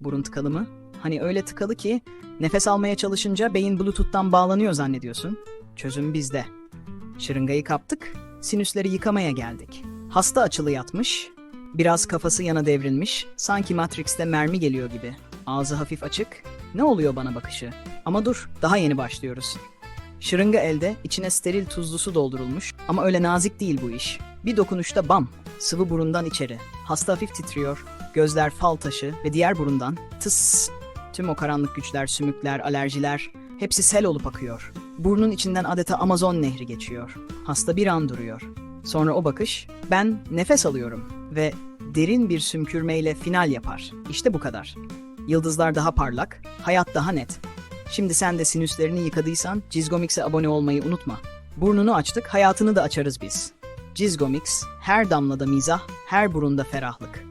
Burun tıkalı mı? Hani öyle tıkalı ki nefes almaya çalışınca beyin bluetooth'tan bağlanıyor zannediyorsun. Çözüm bizde. Şırıngayı kaptık, sinüsleri yıkamaya geldik. Hasta açılı yatmış, biraz kafası yana devrilmiş, sanki Matrix'te mermi geliyor gibi. Ağzı hafif açık, ne oluyor bana bakışı? Ama dur, daha yeni başlıyoruz. Şırınga elde, içine steril tuzlu su doldurulmuş ama öyle nazik değil bu iş. Bir dokunuşta bam, sıvı burundan içeri. Hasta hafif titriyor, gözler fal taşı ve diğer burundan tıs. Tüm o karanlık güçler, sümükler, alerjiler hepsi sel olup akıyor. Burnun içinden adeta Amazon nehri geçiyor. Hasta bir an duruyor. Sonra o bakış, ben nefes alıyorum ve derin bir sümkürmeyle final yapar. İşte bu kadar. Yıldızlar daha parlak, hayat daha net. Şimdi sen de sinüslerini yıkadıysan Cizgomix'e abone olmayı unutma. Burnunu açtık, hayatını da açarız biz. Cizgomix, her damlada mizah, her burunda ferahlık.